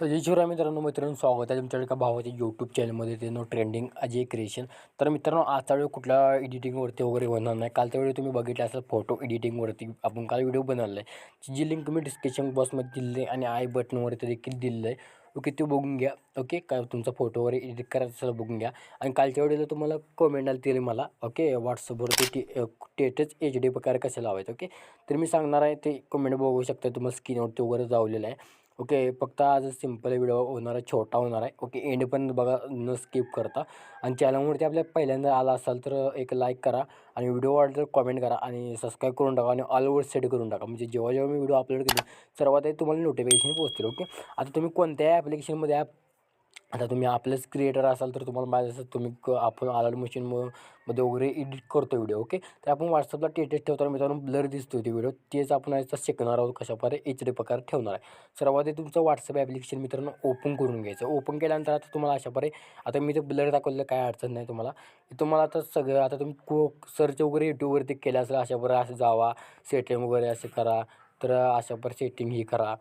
तर जय शिवराय मित्रांनो मित्रांनो स्वागत आहे तुमच्या एका भावाच्या यूट्यूब चॅनलमध्ये ते नो ट्रेंडिंग अजय क्रिएशन तर मित्रांनो आजचा वेळ कुठल्या एडिटिंगवरती वगैरे होणार नाही. कालच्या वेळी तुम्ही बघितलं असेल फोटो एडिटिंगवरती आपण काल व्हिडिओ बनवला आहे जी लिंक मी डिस्क्रिप्शन बॉक्समध्ये दिली आहे आणि आय बटनवरती देखील दिलेलं आहे. ओके ते बघून घ्या. ओके काय तुमचा फोटो वगैरे एडिट करायचं असेल बघून घ्या. आणि कालच्या वेळेला तुम्हाला कमेंट आली दिली मला ओके व्हॉट्सअपवरती टी टेटच एच डी प्रकारे कसं लावायचं ओके. तर मी सांगणार आहे ते कमेंट बघू शकता तुम्हाला स्क्रीनवरती वगैरे जावलेलं आहे. ओके फक्त आज सिंपल व्हिडिओ होणार आहे छोटा होणार आहे. ओके एंड पण बघा न स्किप करता. आणि चॅनलवरती आपल्या पहिल्यांदा आला असाल तर एक लाईक करा आणि व्हिडिओ वाटलं तर कॉमेंट करा आणि सबस्क्राईब करून टाका आणि ऑल ओवर सेट करून टाका. म्हणजे जेव्हा जेव्हा मी व्हिडिओ अपलोड केले सर्वात आधी तुम्हाला नोटिफिकेशन पोहोचतील ओके? आता तुम्ही कोणत्याही ॲप्लिकेशनमध्ये ॲप आता तुम्ही आपलेच क्रिएटर असाल तर तुम्हाला माझ्या असं तुम्ही क आपण आलाड मशीन मध्ये वगैरे एडिट करतो व्हिडिओ ओके तर आपण व्हॉट्सअपला टेटेस्ट ठेवताना मित्रांनो ब्लर दिसतो ते व्हिडिओ तेच आपण याचा शिकणार आहोत कशा प्रकारे एच डी प्रकार ठेवणार आहे. सर्वात आधी तुमचं व्हॉट्सअप ॲप्लिकेशन मित्रांनो ओपन करून घ्यायचं. ओपन केल्यानंतर आता तुम्हाला अशा प्रकारे आता मी ते ब्लर दाखवलं काय अडचण नाही तुम्हाला. तुम्हाला आता सगळं आता तुम्ही को सर्च वगैरे यूट्यूबवरती केलं असेल अशा प्रकारे असं जावा सेटिंग वगैरे असं करा. तर अशा प्रकारे सेटिंग ही करा.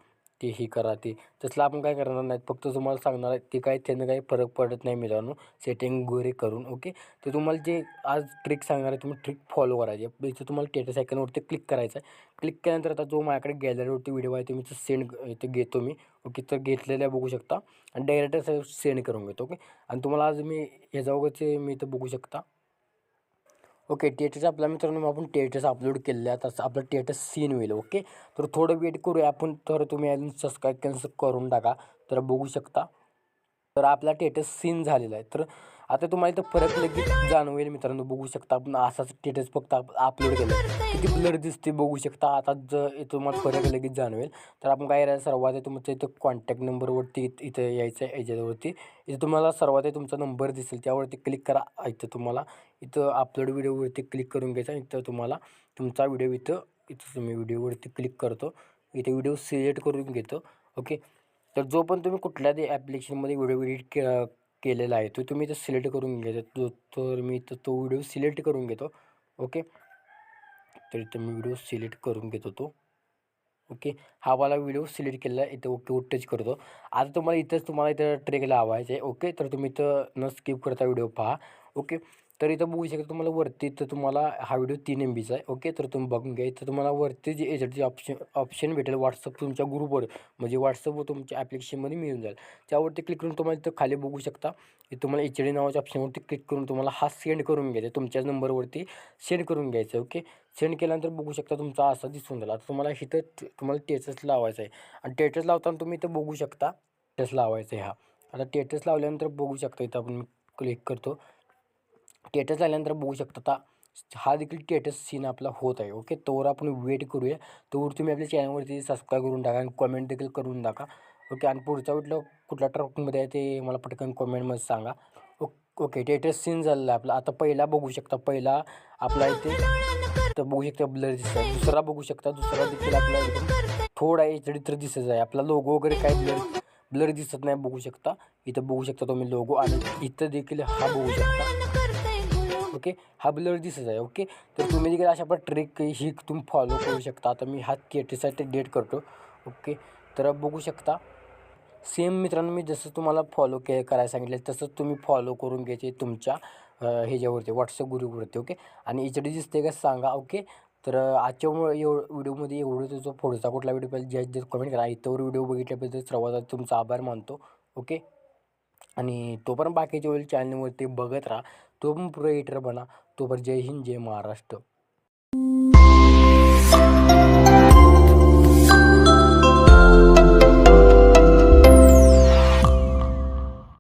ते ही करा ते. तसलं आपण काय करणार नाहीत. फक्त तुम्हाला सांगणार आहे ते काय त्यानं काही फरक पडत नाही मित्रांनो. सेटिंग वगैरे करून ओके तर तुम्हाला जे आज ट्रिक सांगणार आहे तुम्ही ट्रिक फॉलो करायची आहे. इथं तुम्हाला टेटस आयकनवरती क्लिक करायचं आहे. क्लिक केल्यानंतर आता जो माझ्याकडे गॅलरीवरती व्हिडिओ आहे तो सेंड इथे घेतो मी. ओके तर घेतलेल्या बघू शकता. आणि डायरेक्ट सेंड करून घेतो ओके आणि तुम्हाला आज मी ह्याच्या वगैरेचे मी इथं बघू शकता. ओके टेटस आपल्या मित्रांनो आपण टेटस अपलोड केलेलं आहे आता आपलं टेटस सीन होईल ओके? तर थोडं वेट करूया. आपण तर तुम्ही अजून सबस्क्राईब कॅन्सल करून टाका. तर बघू शकता. तर आपला टेटस सीन झालेला आहे. तर आता तुम्हाला इथं फरक लगेच जाणवेल मित्रांनो. बघू शकता आपण असाच स्टेटस फक्त अपलोड केलं. किती ब्लर दिसते बघू शकता. आता जर तुम्हाला फरक लगेच जाणवेल तर आपण काय करायचं सर्वात तुमचं इथं कॉन्टॅक्ट नंबरवरती इथं यायचं आहे याच्यावरती. इथं तुम्हाला सर्वात तुमचा नंबर दिसेल. त्यावरती क्लिक करा. इथं तुम्हाला इथं अपलोड व्हिडिओवरती क्लिक करून घ्यायचा इथं तुम्हाला तुमचा व्हिडिओ इथं इथं तुम्ही व्हिडिओवरती क्लिक करतो. इथे व्हिडिओ सिलेक्ट करून घेतो. ओके तर जो पण तुम्ही कुठल्या ते ॲप्लिकेशनमध्ये व्हिडिओ एडिट के केलेला आहे. तो तुम्ही इथं सिलेक्ट करून घ्यायचा तो तर मी इथं तो व्हिडिओ सिलेक्ट करून घेतो. ओके? तर इथं मी व्हिडिओ सिलेक्ट करून घेतो तो. ओके? हा मला व्हिडिओ सिलेक्ट केलेला आहे इथं ओके टच करतो. आता तुम्हाला इथंच तुम्हाला इथं ट्रेक लावायचं आहे. ओके? तर तुम्ही इथं न स्किप करता व्हिडिओ पहा. ओके? तर इथं बघू शकता तुम्हाला वरती तर तुम्हाला हा व्हिडिओ तीन एम बीचा आहे. ओके तर तुम्ही बघून घ्या. इथं तुम्हाला वरती जे याच्यात जे ऑप्शन ऑप्शन भेटेल व्हॉट्सअप तुमच्या ग्रुपवर म्हणजे व्हॉट्सअपवर तुमच्या ॲप्लिकेशनमध्ये मिळून जाईल. त्यावरती क्लिक करून तुम्हाला इथं खाली बघू शकता. इथं तुम्हाला एच डी नावाच्या ऑप्शनवरती क्लिक करून तुम्हाला हा सेंड करून घ्यायचा तुमच्याच नंबरवरती सेंड करून घ्यायचं ओके सेंड केल्यानंतर बघू शकता तुमचा असा दिसून जाईल आता तुम्हाला इथं तुम्हाला टेटस लावायचं आहे. आणि टेटस लावताना तुम्ही इथं बघू शकता. टेटस लावायचं आहे हा. आता टेटस लावल्यानंतर बघू शकता. इथं आपण क्लिक करतो. टेटस आल्यानंतर बघू शकता आता. हा देखील टेटस सीन आपला होत आहे. ओके तोवर आपण वेट करूया. तोवर तुम्ही आपल्या चॅनलवरती सबस्क्राईब करून टाका आणि कमेंट देखील करून टाका. ओके आणि पुढचा कुठलं कुठल्या ट्रकमध्ये आहे ते मला पटकन कमेंटमध्ये सांगा. ओके ओके टेटस सीन झालेला आहे आपला. आता पहिला बघू शकता. पहिला आपला इथे तर बघू शकता ब्लर दिसत आहे दुसरा बघू शकता. दुसरा देखील आपला एकदम थोडा एच तर दिसत आहे. आपला लोगो वगैरे काय ब्लर ब्लर दिसत नाही बघू शकता. इथं बघू शकता तुम्ही लोगो आणि इथं देखील हा बघू शकता. ओके? हा ब्लर दिसत आहे ओके? तर तुम्ही देखील अशा पण ट्रिक ही तुम्ही फॉलो करू शकता. आता मी हा केटीसाठी डेट करतो ओके? तर बघू शकता. सेम मित्रांनो मी जसं तुम्हाला फॉलो के करायला सांगितलं तसंच तुम्ही फॉलो करून घ्यायचे तुमच्या ह्याच्यावरती व्हॉट्सअप ग्रुपवरती ओके? आणि एच डी दिसते का सांगा ओके? तर आजच्यामुळे एव व्हिडिओमध्ये एवढं तुझं पुढचा कुठला व्हिडिओ पाहिजे ज्या कमेंट करा इथंवर व्हिडिओ बघितल्याबद्दल सर्वात तुमचा आभार मानतो ओके? आणि तो पण बाकीच्या होईल चॅनलवरती बघत राहा. तो पण प्रो एडिटर बना. तो पण जय हिंद जय महाराष्ट्र.